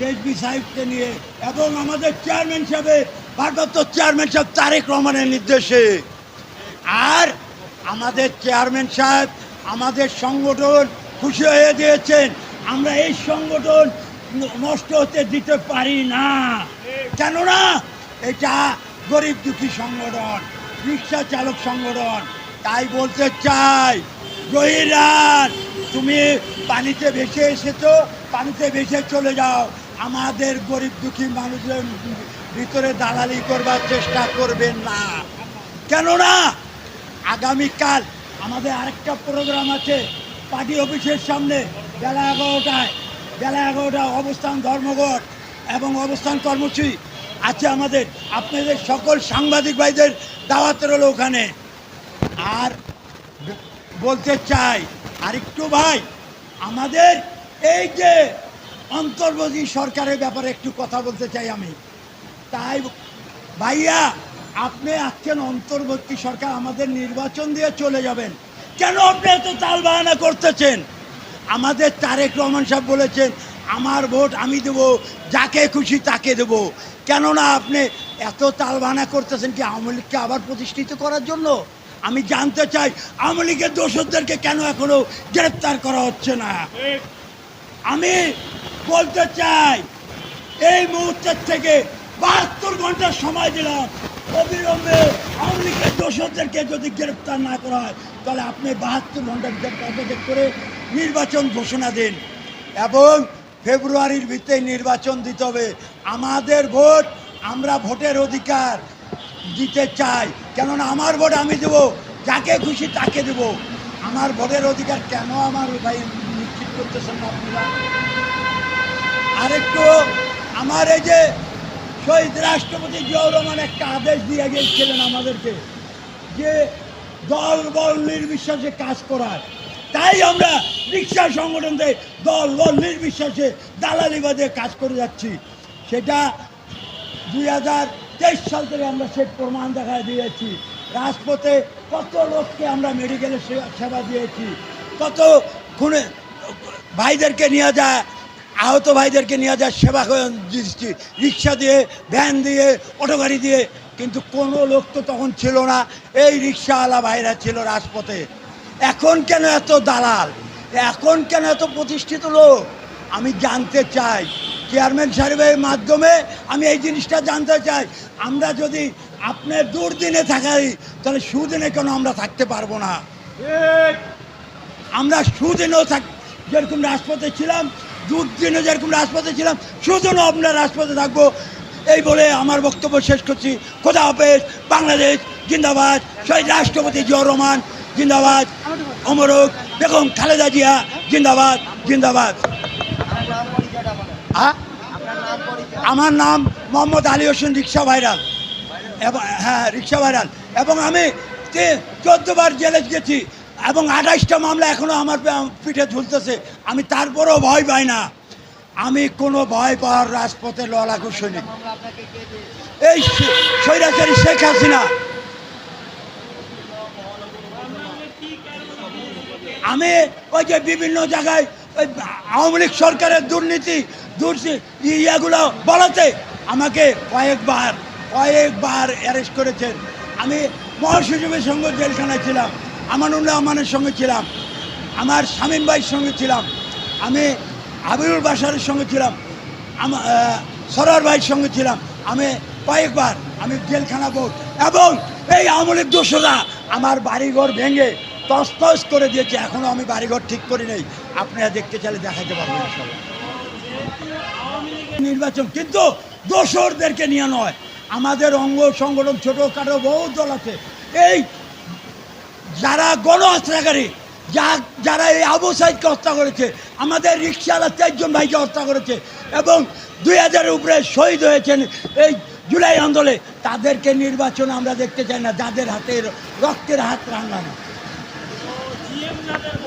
রেজবি সাহেবকে নিয়ে এবং আমাদের চেয়ারম্যান সাহেবের ভারপ্রাপ্ত চেয়ারম্যান সাহেব তারেক রহমানের নির্দেশে। আর আমাদের চেয়ারম্যান সাহেব আমাদের সংগঠন খুশি হয়ে দিয়েছেন আমরা এই সংগঠন নষ্ট হতে দিতে পারি না। কেননা এটা গরিব দুঃখী সংগঠন, রিক্সা চালক সংগঠন। তাই বলতে চাই জহিরান তুমি পানিতে ভেসে এসেছ, পানিতে ভেসে চলে যাও। আমাদের গরিব দুঃখী মানুষের ভিতরে দালালি করবার চেষ্টা করবেন না। কেননা আগামীকাল আমাদের আরেকটা প্রোগ্রাম আছে, পার্টি অফিসের সামনে, বেলা এগারোটায়। বেলা এগারোটায় অবস্থান ধর্মঘট এবং অবস্থান কর্মসূচি আছে আমাদের। আপনাদের সকল সাংবাদিক ভাইদের দাওয়াত রইল ওখানে। আর বলতে চাই, আরেকটু ভাই, আমাদের এই যে অন্তর্বর্তী সরকারের ব্যাপারে একটু কথা বলতে চাই আমি। তাই ভাইয়া, আপনি আজকের অন্তর্বর্তী সরকার আমাদের নির্বাচন দিয়ে চলে যাবেন। কেন আপনি এত তাল বাহানা করতেছেন? আমাদের তারেক রহমান সাহেব বলেছেন, আমার ভোট আমি দেব, যাকে খুশি তাকে দেব। কেননা আপনি এত তাল বাহানা করতেছেন কি আওয়ামী লীগকে আবার প্রতিষ্ঠিত করার জন্য? আমি জানতে চাই, আওয়ামী লীগের দোষরদেরকে কেন এখনও গ্রেপ্তার করা হচ্ছে না? আমি বলতে চাই, এই মুহূর্তের থেকে বাহাত্তর ঘণ্টা সময় দিলাম, অবিলম্বে আওয়ামী লীগের দোষরদেরকে যদি গ্রেপ্তার না করা হয়, তাহলে আপনি বাহাত্তর ঘণ্টার ভিতরে পদত্যাগ করে নির্বাচন ঘোষণা দিন। এবং ফেব্রুয়ারির ভিতরে নির্বাচন দিতে হবে। আমাদের ভোট, আমরা ভোটের অধিকার দিতে চাই। কেননা আমার ভোট আমি দেবো, যাকে খুশি তাকে দেব। আমার ভোটের অধিকার কেন আমার ভাই নিশ্চিত করতেছেন আপনারা আরেকটু, আমার এই যে শহীদ রাষ্ট্রপতি জিয়াউর রহমান একটা আদেশ দিয়ে গিয়েছিলেন আমাদেরকে, যে দল বল নির্বিশ্বাসে কাজ করার। তাই আমরা রিক্সা সংগঠন থেকে দল বল নির্বিশ্বাসে দালালিবাদে কাজ করে যাচ্ছি। সেটা দুই হাজার তেইশ সাল থেকে আমরা সে প্রমাণ দেখা দিয়েছি। রাজপথে কত লোককে আমরা মেডিকেলে সে- সেবা দিয়েছি। কত খুনে ভাইদেরকে নিয়ে যায়, আহত ভাইদেরকে নিয়ে যায়, সেবা দিচ্ছি। রিক্সা দিয়ে, ভ্যান দিয়ে, অটো গাড়ি দিয়ে। কিন্তু কোনো লোক তো তখন ছিল না। এই রিক্সাওয়ালা ভাইরা ছিল রাজপথে। এখন কেন এত দালাল? এখন কেন এত প্রতিষ্ঠিত লোক? আমি জানতে চাই। চেয়ারম্যান সাহেবের মাধ্যমে আমি এই জিনিসটা জানতে চাই। আমরা যদি আপনার দুর্দিনে থাকাই তাহলে সুদিনে কেন আমরা থাকতে পারব না? আমরা সুদিনেও থাক যেরকম রাজপথে ছিলাম দুর্দিনে যেরকম রাজপথে ছিলাম সুদিনও আপনার রাজপথে থাকব। এই বলে আমার বক্তব্য শেষ করছি। খোদা হাফেজ বাংলাদেশ জিন্দাবাদ। শহীদ রাষ্ট্রপতি জিয়াউর রহমান জিন্দাবাদ। অমরক বেগম খালেদা জিয়া জিন্দাবাদ জিন্দাবাদ। হ্যাঁ? আমার নাম মোহাম্মদ আলী হোসেন রিক্সা ভাইরাল। এবং হ্যাঁ রিক্সা ভাইরাল। এবং আমি চোদ্দবার জেলে গেছি এবং আঠাইশটা মামলা এখনও আমার পিঠে ঝুলতেছে। আমি তারপরেও ভয় পাই না। আমি কোনো ভয় পাওয়ার রাজপথে লড়াকু সৈনিক এই স্বৈরাচারী শেখ হাসিনা। আমি ওই যে বিভিন্ন জায়গায় আওয়ামী লীগ সরকারের দুর্নীতি ইয়াগুলো বলাতে আমাকে কয়েকবার কয়েকবার অ্যারেস্ট করেছেন। আমি মহাসচিবের সঙ্গে জেলখানায় ছিলাম, আমানুল্লাহ আমানের সঙ্গে ছিলাম, আমার শামীম ভাইয়ের সঙ্গে ছিলাম, আমি হাবিবুল বাসারের সঙ্গে ছিলাম আমার সরার ভাইয়ের সঙ্গে ছিলাম। আমি কয়েকবার আমি জেলখানা বোর্ড এবং এই আওয়ামী লীগ দোষরা আমার বাড়িঘর ভেঙে তস করে দিয়েছে এখনও আমি বাড়িঘর ঠিক করি নেই। আপনারা দেখতে চাইলে দেখাতে পারবেন নির্বাচন কিন্তু দোসরদেরকে নিয়ে নয়, আমাদের অঙ্গ সংগঠন ছোটোখাটো বহু দল আছে। এই যারা গণ হত্যাকারী যা যারা এই আবু সাইদকে হত্যা করেছে, আমাদের রিক্সাওয়ালা চারজন ভাইকে হত্যা করেছে এবং দুই হাজারের উপরে শহীদ হয়েছেন এই জুলাই আন্দোলনে। তাদেরকে নির্বাচন আমরা দেখতে চাই না, যাদের হাতে রক্তের হাত রাঙানো। জিএম যাদের